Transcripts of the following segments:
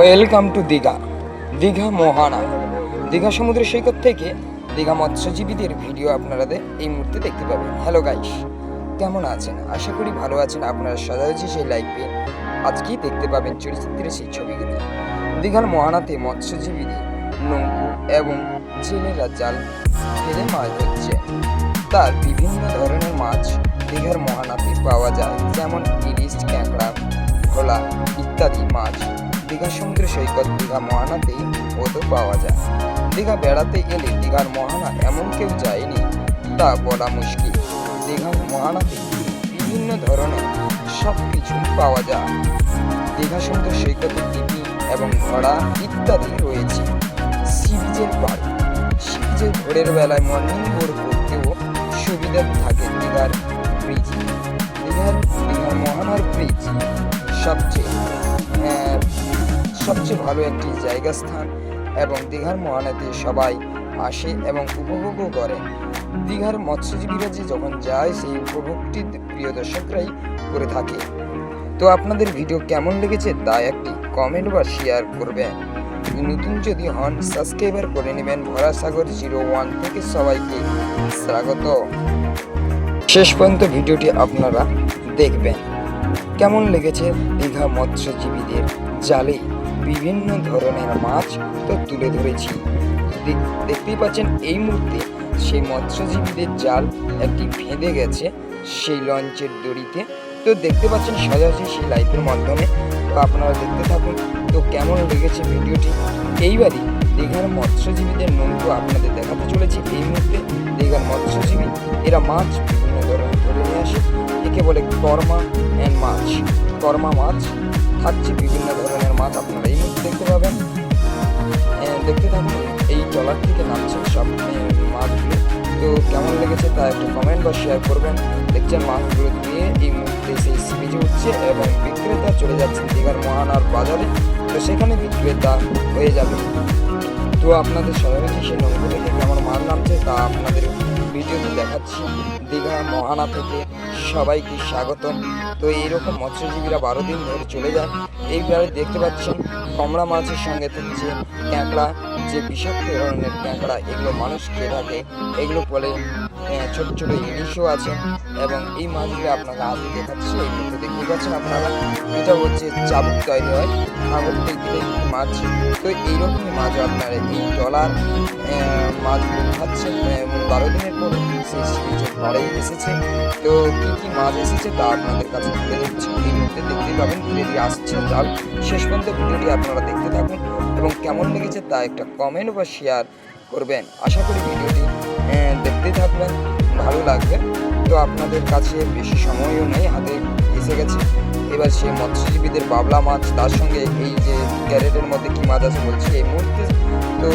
Welcome to Digha. Digha Mohana. Digha সমুদ্র সৈকত থেকে দীঘা মৎস্যজীবীদের ভিডিও আপনারা এই মুহূর্তে দেখতে পাবেন। হ্যালো গাইস কেমন আছেন? আশা করি ভালো আছেন। আপনারা সাজাচ্ছি সেই লাইভে আজকেই দেখতে পাবেন চরিত্রের সেই ছবিগুলি। দীঘার মোহানাতে মৎস্যজীবীদের নৌকো এবং জেলেরা জাল ফেলে মাছ ধরছে। তার বিভিন্ন ধরনের মাছ দীঘার মোহানাতে পাওয়া যায়। যেমন ইলিশ, ক্যাঁকড়া, ভোলা ইত্যাদি মাছ। দীঘা সমুদ্র সৈকত দীঘা মোহানাতেই ওতো পাওয়া যায়। দীঘা বেড়াতে এলে দীঘার মহানা এমন কেউ যায়নি তা বলা মুশকিল। দীঘার মহানাতে বিভিন্ন ধরনের সব কিছুই পাওয়া যায়। দীঘা সমুদ্র সৈকতে টিপি এবং ঘোড়া ইত্যাদি রয়েছে। সিরিজের পার্ক সিরিজের ভোরের বেলায় মর্নিং বোর্ড করতেও সুবিধা থাকে দীঘার ব্রিজ দীঘার দীঘার মহানার ব্রিজ সবচেয়ে আহ, সবচেয়ে ভালো একটি জায়গা স্থান এবং দীঘার মহানাতে সবাই আসে এবং উপভোগও করে। দীঘার মৎস্যজীবীরা যে যখন যায়, সেই উপভোগটি প্রিয় দর্শকরাই করে থাকে। তো আপনাদের ভিডিও কেমন লেগেছে তা একটি কমেন্ট বা শেয়ার করবেন। নতুন যদি হন সাবস্ক্রাইবার করে নেবেন। ভরাসাগর জিরো ওয়ান থেকে সবাইকে স্বাগত। শেষ পর্যন্ত ভিডিওটি আপনারা দেখবেন। কেমন লেগেছে দীঘা মৎস্যজীবীদের জালে? বিভিন্ন ধরনের মাছ তো তুলে ধরেছি। দেখ- দেখতেই পাচ্ছেন এই মুহূর্তে সেই মৎস্যজীবীদের জাল একটি ভেঁধে গেছে সেই লঞ্চের দড়িতে। তো দেখতে পাচ্ছেন সোজাসুজি সেই লাইভের মাধ্যমে। তো আপনারা দেখতে থাকুন তো কেমন লেগেছে ভিডিওটি। এইবারই দীঘার মৎস্যজীবীদের নৌকো আপনাদের দেখাতে চলেছি। এই মুহূর্তে দীঘার মৎস্যজীবী, এরা মাছ বিভিন্ন ধরনের ধরে নিয়ে আসে। একে বলে কর্মা অ্যান্ড মাছ। কর্মা মাছ থাকছে বিভিন্ন ধরনের মাছ আপনারা এই মুহূর্তে দেখতে পাবেন। দেখতে থাকুন, এই ট্রলার থেকে নামছেন সব মাছগুলো। তো কেমন লেগেছে তা একটু কমেন্ট বা শেয়ার করবেন। দেখছেন মাছগুলো দিয়ে এই মুহূর্তে সেই সিরিজে উঠছে এবং বিক্রেতা চলে যাচ্ছেন দীঘার মহানার বাজারে। তো সেখানে বিক্রেতা হয়ে যাবে। তো আপনাদের সরাসরি সেই নৌকো থেকে কেমন মাছ নামছে তা আপনাদের ভিডিওতে দেখাচ্ছি। দীঘা মহানা থেকে সবাইকে স্বাগতম। তো এইরকম মৎস্যজীবীরা বারো দিন ধরে চলে যায়। এইবারে দেখতে পাচ্ছেন কমলা মাছের সঙ্গে থাকছে ক্যাঁকড়া, যে বিষাক্ত ধরনের ক্যাঁকড়া, এগুলো মানুষ খেয়ে থাকে। এগুলো বলে ছোট ছোট ইলিশও আছে এবং এই মাছগুলো আপনারা আগে দেখাচ্ছি এই মুহূর্তে দেখতে পাচ্ছেন আপনারা। এটা হচ্ছে চাবুক তৈরি হয় সাগর থেকে মাছ। তো এইরকমই মাছ আপনারা এই ডলার মাছগুলো খাচ্ছেন বারো দিনের পরে সেই এসেছে। তো কী কী মাছ এসেছে তা আপনাদের কাছে তুলে দিচ্ছি এই মুহূর্তে দেখতে পাবেন ধীরে আসছে জাল শেষ পর্যন্ত ভিডিওটি আপনারা দেখতে থাকুন এবং কেমন লেগেছে তা একটা কমেন্ট বা শেয়ার করবেন। আশা করি ভিডিওটি আহ, দেখতেই থাকবেন ভালো লাগবে। তো আপনাদের কাছে বেশি সময়ও নেই হাতে এসে গেছে। এবার সে মৎস্যজীবীদের বাবলা মাছ তার সঙ্গে এই যে ক্যারেটের মধ্যে কি মাছ আছে বলছি এই মুহূর্তে তো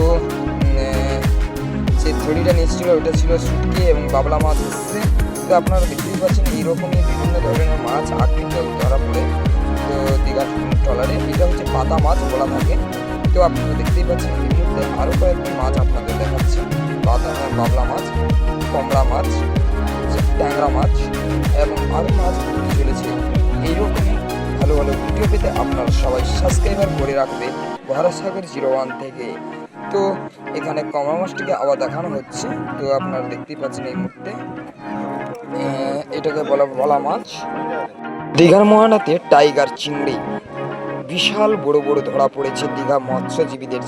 যে থড়িটা নিয়েছিল ওটা ছিল শুটকি এবং বাবলা মাছ এসেছে। তো আপনারা দেখতেই পাচ্ছেন এইরকমই বিভিন্ন ধরনের মাছ আকৃত ধরা পড়ে। তো দীঘার ট্রলারে এটা হচ্ছে পাতা মাছ বলা থাকে। তো আপনারা দেখতেই পাচ্ছেন এই মুহূর্তে আরও কয়েকটি মাছ আপনাদের দেখাচ্ছি পাতা বাবলা মাছ। কমলা মাছ, ট্যাংরা মাছ এবং আরও মাছ উঠতে চলেছে। এইরকমই ভালো ভালো ভিডিও পেতে আপনারা সবাই সাবস্ক্রাইবার করে রাখবে ভরাসাগর জিরো ওয়ান থেকে। তো এখানে কমলা মাছটিকে আবার দেখানো হচ্ছে। তো আপনারা দেখতেই পাচ্ছেন এই মুহূর্তে। এটাকে বলা বলা মাছ। দীঘার মহানাতে টাইগার চিংড়ি। বিশাল বড় বড় ধরা পড়েছে দীঘা মৎস্যজীবীদের